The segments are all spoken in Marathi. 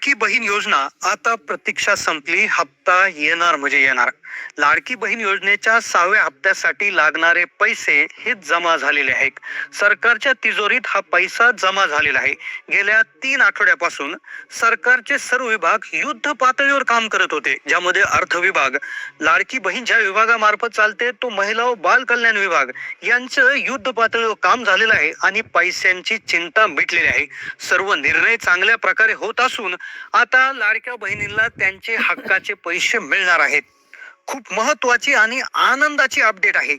लाडकी बहीण योजना आता प्रतीक्षा संपली हप्ता येणार म्हणजे येणार. लाडकी बहीण योजनेच्या सहाव्या हप्त्यासाठी लागणारे पैसे हे जमा झालेले आहेत. सरकारच्या तिजोरीत हा पैसा जमा झालेला आहे. गेल्या तीन आठवड्यापासून सरकारचे सर्व विभाग युद्ध पातळीवर काम करत होते ज्यामध्ये अर्थ विभाग लाडकी बहीण ज्या विभागामार्फत चालते तो महिला व बाल कल्याण विभाग यांचं युद्ध पातळीवर काम झालेलं आहे आणि पैशांची चिंता मिटलेली आहे. सर्व निर्णय चांगल्या प्रकारे होत असून आता लाडक्या बहिणींना त्यांचे हक्काचे पैसे मिळणार आहेत. खूप महत्वाची आणि आनंदाची अपडेट आहे.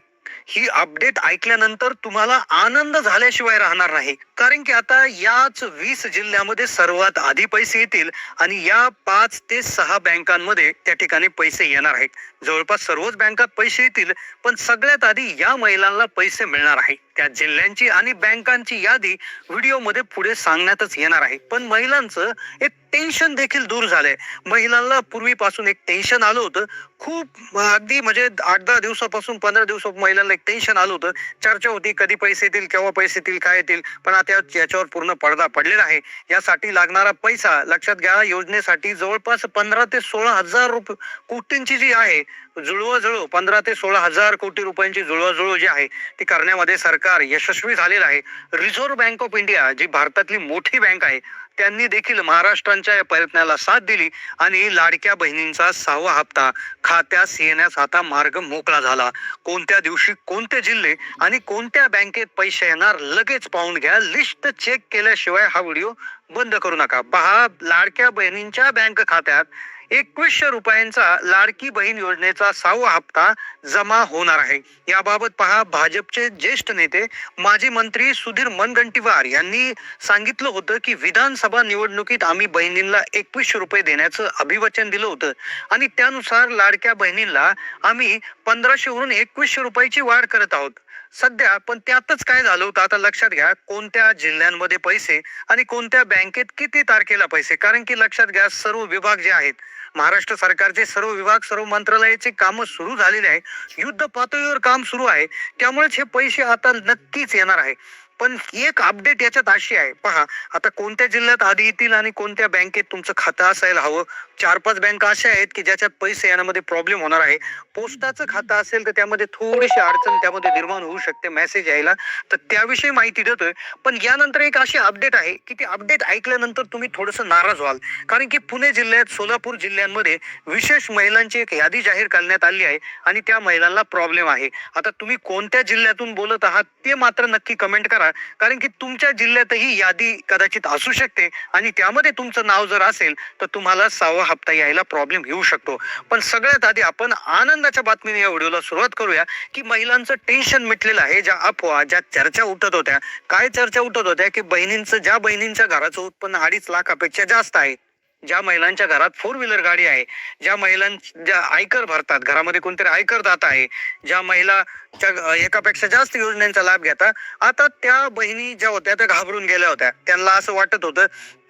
ही अपडेट ऐकल्यानंतर तुम्हाला आनंद झाल्याशिवाय राहणार नाही. कारण की आता याच वीस जिल्ह्यामध्ये सर्वात आधी पैसे येतील आणि या पाच ते सहा बँकांमध्ये त्या ठिकाणी पैसे येणार आहेत. जवळपास सर्वच बँकात पैसे येतील पण सगळ्यात आधी या महिलांना पैसे मिळणार आहे त्या जिल्ह्यांची आणि बँकांची यादी व्हिडिओमध्ये पुढे सांगण्यातच येणार आहे. पण महिलांचं एक टेन्शन देखील दूर झालंय. महिलांना पूर्वीपासून एक टेन्शन आलं होतं. खूप अगदी म्हणजे आठ दहा दिवसापासून पंधरा दिवसा महिलांना एक टेन्शन आलं होतं. चर्चा होती कधी पैसे येतील केव्हा पैसे येतील काय येतील. पण आता याच्यावर पूर्ण पडदा पडलेला आहे. यासाठी लागणारा पैसा लक्षात घ्या. योजनेसाठी जवळपास पंधरा ते सोळा हजार रुपये कोटींची जी आहे जुळवाजुळव पंधरा ते सोळा हजार कोटी रुपयांची जुळवाजुळव जी आहे ती करण्यामध्ये सरकार यशस्वी झालेलं आहे. रिझर्व्ह बँक ऑफ इंडिया जी भारतातली मोठी बँक आहे त्यांनी देखील महाराष्ट्रांच्या या प्रयत्नाला साथ दिली आणि लाडक्या बहिणींचा सहावा हप्ता खात्यास येण्यास आता मार्ग मोकळा झाला. कोणत्या दिवशी कोणते जिल्हे आणि कोणत्या बँकेत पैसे येणार लगेच पाहून घ्या. लिस्ट चेक केल्याशिवाय हा व्हिडिओ बंद करू नका. पहा लाडक्या बहिणींच्या बँक खात्यात एकवीसशे रुपयांचा लाडकी बहीण योजनेचा सहावा हप्ता जमा होणार आहे. याबाबत पहा भाजपचे ज्येष्ठ नेते माजी मंत्री सुधीर मनगंटीवार यांनी सांगितलं होतं की विधानसभा निवडणुकीत आम्ही बहिणींना एकवीसशे रुपये देण्याचं अभिवचन दिलं होतं. आणि त्यानुसार लाडक्या बहिणींना आम्ही पंधराशेवरून एकवीसशे रुपयाची वाढ करत आहोत. सध्या पण त्यातच काय झालं होतं आता लक्षात घ्या कोणत्या जिल्ह्यांमध्ये पैसे आणि कोणत्या बँकेत किती तारखेला पैसे? कारण की लक्षात घ्या सर्व विभाग जे आहेत महाराष्ट्र सरकारचे सर्व विभाग सर्व मंत्रालयाचे काम सुरू झालेले आहे. युद्ध पातळीवर काम सुरू आहे. त्यामुळेच हे पैसे आता नक्कीच येणार आहे. पण एक अपडेट याच्यात अशी आहे. पहा आता कोणत्या जिल्ह्यात आधी येतील आणि कोणत्या बँकेत तुमचं खातं असायला हवं? चार पाच बँका अशा आहेत की ज्याच्यात पैसे येण्यामध्ये प्रॉब्लेम होणार आहे. पोस्टाचं खातं असेल तर त्यामध्ये थोडीशी अडचण त्यामध्ये निर्माण होऊ शकते मेसेज यायला. तर त्याविषयी माहिती देतोय. पण यानंतर एक अशी अपडेट आहे की ती अपडेट ऐकल्यानंतर तुम्ही थोडंसं नाराज व्हाल. कारण की पुणे जिल्ह्यात सोलापूर जिल्ह्यांमध्ये विशेष महिलांची एक यादी जाहीर करण्यात आली आहे आणि त्या महिलांना प्रॉब्लेम आहे. आता तुम्ही कोणत्या जिल्ह्यातून बोलत आहात ते मात्र नक्की कमेंट करा. कारण की तुमच्या जिल्ह्यातही यादी कदाचित असू शकते आणि त्यामध्ये तुमचं नाव जर असेल तर तुम्हाला सहावा हप्ता यायला प्रॉब्लेम येऊ शकतो. पण सगळ्यात आधी आपण आनंदाच्या बातमीने या व्हिडिओला सुरुवात करूया की महिलांचं टेन्शन मिटलेलं आहे ज्या अफवा ज्या चर्चा उठत होत्या. काय चर्चा उठत होत्या? की बहिणींचं ज्या बहिणींच्या घराचं उत्पन्न अडीच लाखापेक्षा जास्त आहे. ज्या महिलांच्या घरात फोर व्हीलर गाडी आहे ज्या महिलांच्या आयकर भरतात घरामध्ये कोणतरी आयकर दाता आहे ज्या महिलाच्या एकापेक्षा जास्त योजनांचा लाभ घेतात आता त्या बहिणी ज्या होत्या त्या घाबरून गेल्या होत्या. त्यांना असं वाटत होतं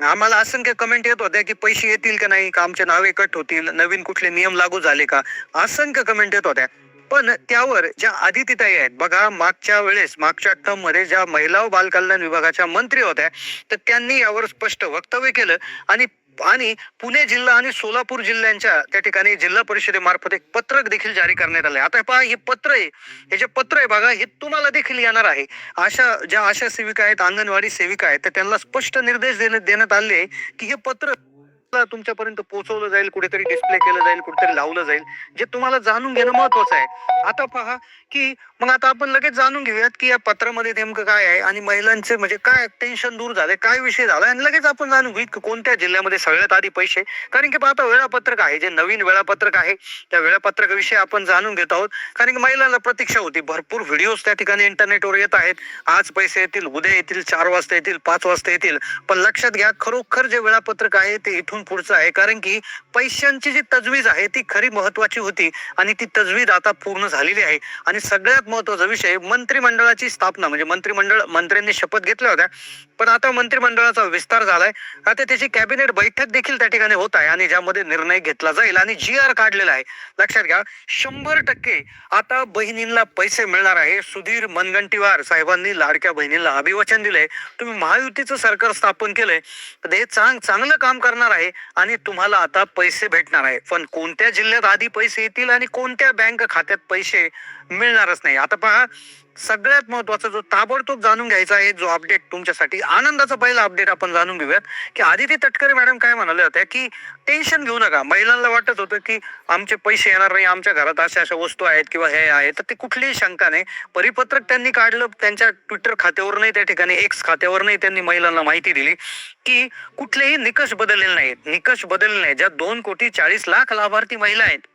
आम्हाला असंख्य कमेंट येत होत्या की पैसे येतील का नाही का आमचे नावे कट होतील नवीन कुठले नियम लागू झाले का? असंख्य कमेंट येत होत्या. पण त्यावर ज्या आदितीताई आहेत बघा मागच्या वेळेस मागच्या टर्ममध्ये ज्या महिला व बालकल्याण विभागाच्या मंत्री होत्या तर त्यांनी यावर स्पष्ट वक्तव्य केलं आणि आणि पुणे जिल्हा आणि सोलापूर जिल्ह्यांच्या त्या ठिकाणी जिल्हा परिषदेमार्फत एक पत्रक देखील जारी करण्यात आले आता पहा हे पत्र आहे. हे जे पत्र आहे बघा हे तुम्हाला देखील येणार आहे. अशा ज्या आशा सेविका आहेत अंगणवाडी सेविका आहेत तर त्यांना स्पष्ट निर्देश देण्यात देण्यात आले की हे पत्र तुमच्यापर्यंत पोहोचवलं जाईल कुठेतरी डिस्प्ले केलं जाईल कुठेतरी लावलं जाईल. जे तुम्हाला जाणून घेणं महत्वाचं आहे. आता पहा की मग आता आपण लगेच जाणून घेऊयात की या पत्रामध्ये नेमकं काय आहे आणि महिलांचे म्हणजे काय टेन्शन दूर झाले काय विषय झालाय आणि लगेच आपण जाणून घेऊ की कोणत्या जिल्ह्यामध्ये सगळ्यात आधी पैसे. कारण की आता वेळापत्रक आहे जे नवीन वेळापत्रक आहे त्या वेळापत्रकाविषयी आपण जाणून घेत आहोत. कारण की महिलांना प्रतीक्षा होती. भरपूर व्हिडिओज त्या ठिकाणी इंटरनेटवर येत आहेत. आज पैसे येतील उद्या येतील चार वाजता येतील पाच वाजता येतील. पण लक्षात घ्या खरोखर जे वेळापत्रक आहे ते इथून पुढचं आहे. कारण की पैशांची जी तजवीज आहे ती खरी महत्वाची होती. आणि ती तजवीज आता पूर्ण झालेली आहे. आणि सगळ्यात महत्त्वाचा विषय मंत्रिमंडळाची स्थापना. म्हणजे मंत्रिमंडळ मंत्र्यांनी शपथ घेतल्या होत्या. पण आता मंत्रिमंडळाचा विस्तार झालाय. आता त्याची कॅबिनेट बैठक देखील त्या ठिकाणी होत आहे आणि ज्यामध्ये निर्णय घेतला जाईल आणि जी आर काढलेला आहे. लक्षात घ्या शंभर टक्के आता बहिणींना पैसे मिळणार आहे. सुधीर मनगंटीवार साहेबांनी लाडक्या बहिणींना अभिवचन दिलंय. तुम्ही महायुतीचं सरकार स्थापन केलंय. तर हे चांग चांगलं काम करणार आहे आणि तुम्हाला आता पैसे भेटणार आहे. पण कोणत्या जिल्ह्यात आधी पैसे येतील आणि कोणत्या बँक खात्यात पैसे पैसे मिळणारच नाही. आता पहा सगळ्यात महत्त्वाचा जो ताबडतोब जाणून घ्यायचा आहे जो अपडेट तुमच्यासाठी आनंदाचा पहिला अपडेट आपण जाणून घेऊयात की आदिती तटकरे मॅडम काय म्हणाल्या होत्या की टेन्शन घेऊ नका. महिलांना वाटत होतं की आमचे पैसे येणार नाही आमच्या घरात अशा अशा वस्तू आहेत किंवा हे आहे तर ते कुठलीही शंका नाही. परिपत्रक त्यांनी काढलं त्यांच्या ट्विटर खात्यावर नाही त्या ठिकाणी एक्स खात्यावर नाही त्यांनी महिलांना माहिती दिली की कुठलेही निकष बदललेले नाहीत. निकष बदलले नाही ज्या दोन कोटी चाळीस लाख लाभार्थी महिला आहेत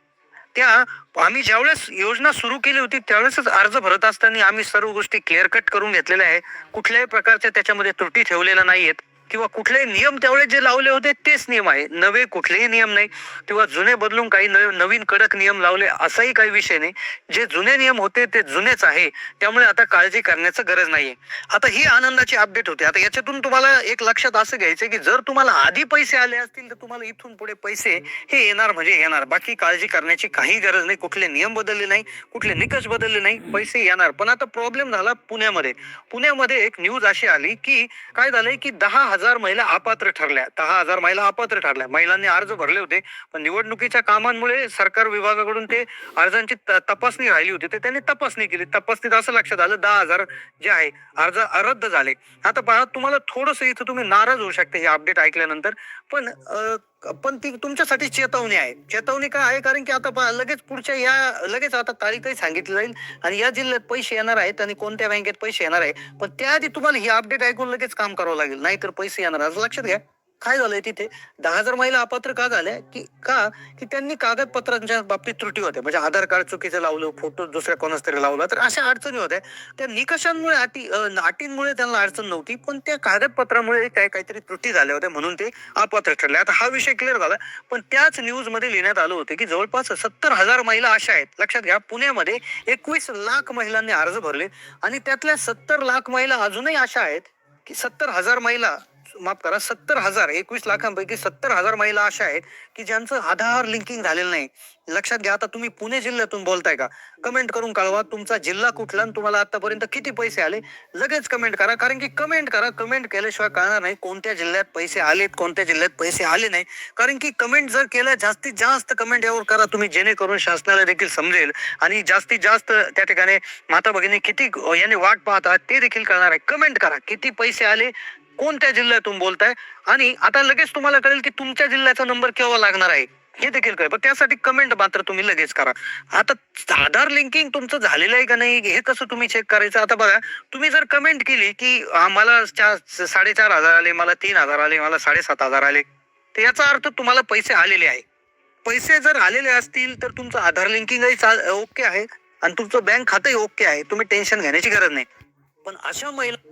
त्या आम्ही ज्यावेळेस योजना सुरू केली होती त्यावेळेसच अर्ज भरत असताना आम्ही सर्व गोष्टी क्लिअर कट करून घेतलेल्या आहे कुठल्याही प्रकारच्या त्याच्यामध्ये त्रुटी ठेवलेल्या नाहीयेत. किंवा कुठलेही नियम त्यावेळेस जे लावले होते तेच नियम आहे. नवे कुठलेही नियम नाही. किंवा जुने बदलून काही नवीन कडक नियम लावले असाही काही विषय नाही. जे जुने नियम होते ते जुनेच आहे. त्यामुळे आता काळजी करण्याचं गरज नाहीये. आता ही आनंदाची अपडेट होते. आता याच्यातून तुम्हाला एक लक्षात असं घ्यायचं की जर तुम्हाला आधी पैसे आले असतील तर तुम्हाला इथून पुढे पैसे हे येणार म्हणजे येणार. बाकी काळजी करण्याची काही गरज नाही. कुठले नियम बदलले नाही कुठले निकष बदलले नाही पैसे येणार. पण आता प्रॉब्लेम झाला पुण्यामध्ये. पुण्यामध्ये एक न्यूज अशी आली की काय झालंय की दहा हजार महिला अपात्र ठरल्या. दहा हजार महिला अपात्र ठरल्या. महिलांनी अर्ज भरले होते पण निवडणुकीच्या कामांमुळे सरकार विभागाकडून ते अर्जांची त- तपासणी राहिली होती. तर त्यांनी तपासणी केली. तपासणीत असं लक्षात आलं दहा हजार जे आहे अर्ज रद्द झाले. आता पहा तुम्हाला थोडंसं इथं तुम्ही नाराज होऊ शकते हे अपडेट ऐकल्यानंतर. पण पण ती तुमच्यासाठी चेतावणी आहे. चेतावणी काय आहे? कारण की आता लगेच पुढच्या या लगेच आता तारीखही सांगितली जाईल आणि या जिल्ह्यात पैसे येणार आहेत आणि कोणत्या बँकेत पैसे येणार आहे. पण त्याआधी तुम्हाला ही अपडेट ऐकून लगेच काम करावं लागेल. नाहीतर पैसे येणार. असं लक्षात घ्या. काय झालंय तिथे? दहा हजार महिला अपात्र का झाल्या? की का? की त्यांनी कागदपत्रांच्या बाबतीत त्रुटी होत्या. म्हणजे आधार कार्ड चुकीचं लावलं फोटो दुसऱ्या कोणाच तरी लावला तर अशा अडचणी होत्या. त्या निकषांमुळे अटी अटींमुळे त्यांना अडचण नव्हती पण त्या कागदपत्रामुळे काय काहीतरी त्रुटी झाल्या होत्या म्हणून ते अपात्र ठरले. आता हा विषय क्लिअर झाला. पण त्याच न्यूजमध्ये लिहिण्यात आलं होतं की जवळपास सत्तर हजार महिला अशा आहेत. लक्षात घ्या पुण्यामध्ये एकवीस लाख महिलांनी अर्ज भरले आणि त्यातल्या सत्तर लाख महिला अजूनही अशा आहेत की सत्तर हजार महिला माफ करा सत्तर हजार एकवीस लाखांपैकी सत्तर हजार महिला अशा आहेत की ज्यांचं आधार लिंकिंग झालेलं नाही. लक्षात घ्या आता तुम्ही पुणे जिल्ह्यातून बोलताय का? कमेंट करून कळवा तुमचा जिल्हा कुठला आणि तुम्हाला आतापर्यंत किती पैसे आले? लगेच कमेंट करा कारण की कमेंट करा कमेंट केल्याशिवाय कळणार नाही कोणत्या जिल्ह्यात पैसे आलेत कोणत्या जिल्ह्यात पैसे आले नाही. कारण की कमेंट जर केलं जास्तीत जास्त कमेंट यावर करा तुम्ही जेणेकरून शासनाला देखील समजेल. आणि जास्तीत जास्त त्या ठिकाणी माता भगिनी किती याने वाट पाहतात ते देखील कळणार आहे. कमेंट करा किती पैसे आले? कोणत्या जिल्ह्यातून बोलताय? आणि आता लगेच तुम्हाला कळेल की तुमच्या जिल्ह्याचा नंबर केव्हा लागणार आहे. हे देखील कळेल. पण त्यासाठी कमेंट मात्र तुम्ही लगेच करा. आता आधार लिंकिंग तुमचं झालेलं आहे का नाही? हे कसं तुम्ही चेक करायचं? आता बघा तुम्ही जर कमेंट केली की मला चार साडेचार हजार आले मला तीन हजार आले मला साडेसात हजार आले तर याचा अर्थ तुम्हाला पैसे आलेले आहे. पैसे जर आलेले असतील तर तुमचं आधार लिंकिंगही चा- ओके आहे. आणि तुमचं बँक खातंही ओके आहे. तुम्ही टेन्शन घेण्याची गरज नाही. पण अशा महिला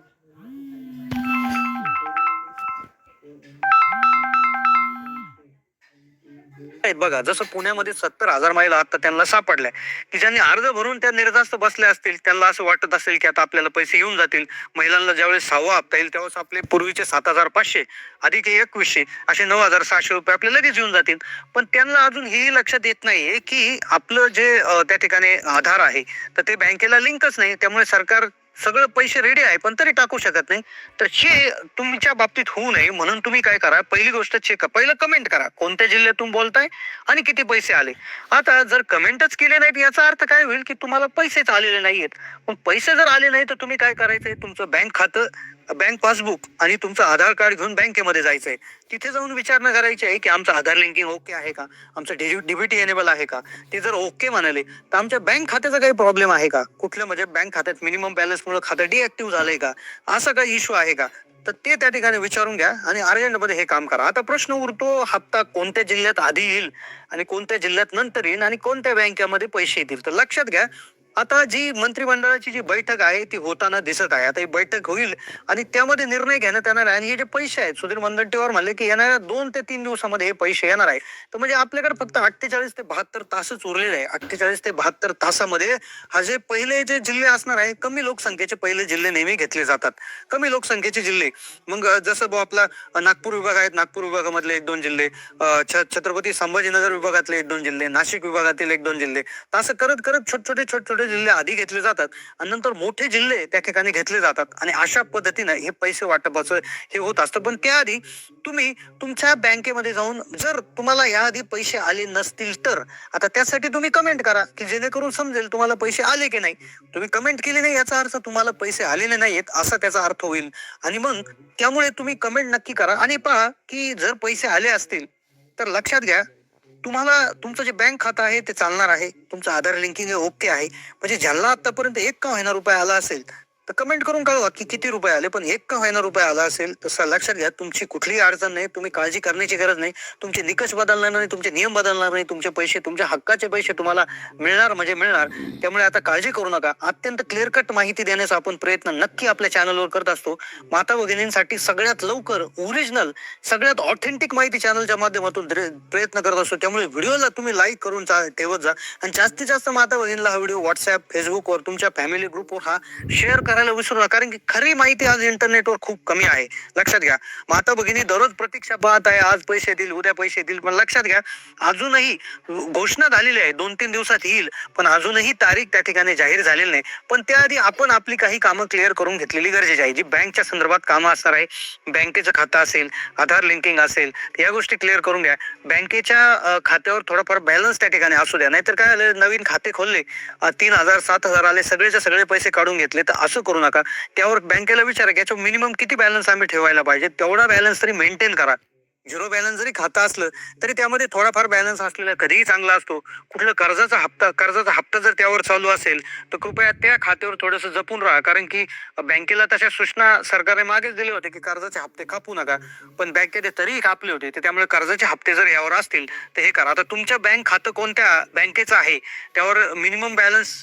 आहेत बघा जसं पुण्यामध्ये सत्तर हजार महिला आता त्यांना सापडल्या की ज्यांनी अर्ज भरून त्या निर्धास्त बसल्या असतील त्यांना असं वाटत असेल की आता आपल्याला पैसे येऊन जातील. महिलांना ज्यावेळेस सहावा हप्ता येईल त्यावेळेस आपले पूर्वीचे सात हजार पाचशे अधिक एकवीसशे असे नऊ हजार सहाशे रुपये आपले लगेच येऊन जातील. पण त्यांना अजून हेही लक्षात येत नाहीये की आपलं जे त्या ठिकाणी आधार आहे तर ते बँकेला लिंकच नाही. त्यामुळे सरकार सगळं पैसे रेडी आहे पण तरी टाकू शकत नाही. तर हे तुमच्या बाबतीत होऊ नये म्हणून तुम्ही काय करा पहिली गोष्ट चेक पहिलं कमेंट करा कोणत्या जिल्ह्यातून बोलताय आणि किती पैसे आले. आता जर कमेंटच केले नाहीत याचा अर्थ काय होईल की तुम्हाला पैसेच आलेले नाहीयेत. पण पैसे जर आले नाही तर तुम्ही काय करायचंय? तुमचं बँक खातं बँक पासबुक आणि तुमचं आधार कार्ड घेऊन बँकेमध्ये जायचं आहे तिथे जाऊन विचारणा करायची आहे की आमचं आधार लिंकिंग ओके आहे का? आमचं डीबीटी एनेबल आहे का? ते जर ओके म्हणाले तर आमच्या बँक खात्याचा काही प्रॉब्लेम आहे का? कुठल्या म्हणजे बँक खात्यात मिनिमम बॅलन्समुळे खातं डिएक्टिव्ह झालंय का? असा काही इश्यू आहे का? तर ते त्या ठिकाणी विचारून घ्या आणि अर्जंटमध्ये हे काम करा. आता प्रश्न उरतो हप्ता कोणत्या जिल्ह्यात आधी येईल आणि कोणत्या जिल्ह्यात नंतर येईल आणि कोणत्या बँकेमध्ये पैसे येतील? तर लक्षात घ्या आता जी मंत्रिमंडळाची जी बैठक आहे ती होताना दिसत आहे. आता ही बैठक होईल आणि त्यामध्ये निर्णय घेण्यात येणार आहे. आणि हे जे पैसे आहेत सुधीर मुनगंटीवार म्हणले की येणाऱ्या दोन ते तीन दिवसामध्ये हे पैसे येणार आहे. तर म्हणजे आपल्याकडे फक्त अठ्ठेचाळीस ते बहात्तर तासच उरलेले आहे. अठ्ठेचाळीस ते बहात्तर तासामध्ये हा जे पहिले जे जिल्हे असणार आहे कमी लोकसंख्येचे पहिले जिल्हे नेहमी घेतले जातात. कमी लोकसंख्येचे जिल्हे. मग जसं भाऊ आपला नागपूर विभाग आहेत नागपूर विभागामधले एक दोन जिल्हे. छ- छत्रपती संभाजीनगर विभागातले एक दोन जिल्हे नाशिक विभागातील एक दोन जिल्हे. तर असं करत करत छोटे छोटे छोटे छोटे छोटे जिल्हे आधी घेतले जातात आणि नंतर मोठे जिल्हे त्या ठिकाणी घेतले जातात. आणि अशा पद्धतीनं हे पैसे वाटपाचं हे होत असतं. पण त्याआधी तुम्ही तुमच्या बँकेमध्ये जाऊन जर तुम्हाला याआधी पैसे आले नसतील तर आता त्यासाठी तुम्ही कमेंट करा की जेणेकरून समजेल तुम्हाला पैसे आले की नाही. तुम्ही कमेंट केले नाही याचा अर्थ तुम्हाला पैसे आलेले नाहीत असा त्याचा अर्थ होईल. आणि मग त्यामुळे तुम्ही कमेंट नक्की करा. आणि पहा की जर पैसे आले असतील तर लक्षात घ्या तुम्हाला तुमचं जे बँक खातं आहे ते चालणार आहे. तुमचं आधार लिंकिंग हे ओके आहे. म्हणजे ज्यांना आतापर्यंत एक का होईना रुपये आला असेल तर कमेंट करून कळवा की किती रुपये आले. पण एक का होईना रुपये आला असेल तर लक्षात घ्या तुमची कुठलीही अडचण नाही तुम्ही काळजी करण्याची गरज नाही. तुमचे निकष बदलणार नाही तुमचे नियम बदलणार नाही तुमचे पैसे तुमच्या हक्काचे पैसे तुम्हाला मिळणार म्हणजे मिळणार. त्यामुळे आता काळजी करू नका. अत्यंत क्लिअर कट माहिती देण्याचा आपण प्रयत्न नक्की आपल्या चॅनलवर करत असतो. माता भगिनींसाठी सगळ्यात लवकर ओरिजिनल सगळ्यात ऑथेंटिक माहिती चॅनलच्या माध्यमातून प्रयत्न करत असतो. त्यामुळे व्हिडिओला तुम्ही लाईक करून ठेवत जा. आणि जास्तीत जास्त माता भगिनीला हा व्हिडिओ व्हॉट्सअप फेसबुकवर तुमच्या फॅमिली ग्रुपवर हा शेअर करायला विसरू नका. कारण की खरी माहिती आज इंटरनेटवर खूप कमी आहे. लक्षात घ्या. माता भगिनी दररोज प्रतीक्षा पाहत आहे. आज पैसे देईल उद्या पैसे देईल. पण लक्षात घ्या अजूनही घोषणा झालेली आहे. दोन तीन दिवसात येईल. पण अजूनही तारीख त्या ठिकाणी जाहीर झालेली नाही. पण त्याआधी आपण आपली काही कामं क्लिअर करून घेतलेली गरजेची आहे. जी बँकच्या संदर्भात कामं असणार आहे. बँकेचं खातं असेल आधार लिंकिंग असेल या गोष्टी क्लिअर करून घ्या. बँकेच्या खात्यावर थोडाफार बॅलन्स त्या ठिकाणी असू द्या. नाहीतर काय आलं नवीन खाते खोलले. तीन हजार सात हजार आले. सगळेचे सगळे पैसे काढून घेतले. तर असं करू नका. त्यावर बँकेला विचारा की याच्यावर मिनिमम किती बॅलन्स आम्ही ठेवायला पाहिजे? तेवढा बॅलन्स तरी मेंटेन करा. झिरो बॅलन्स जरी खातं असलं तरी त्यामध्ये थोडाफार बॅलन्स असलेला कधीही चांगला असतो. कुठलं कर्जाचा हप्ता कर्जाचा हप्ता जर त्यावर चालू असेल तर कृपया त्या खात्यावर थोडंसं जपून राहा. कारण की बँकेला तशा सूचना सरकारने मागेच दिले होते की कर्जाचे हप्ते कापू नका. पण बँकेने तरीही कापले होते. तर त्यामुळे कर्जाचे हप्ते जर यावर असतील तर हे करा. आता तुमच्या बँक खातं कोणत्या बँकेचं आहे? त्यावर मिनिमम बॅलन्स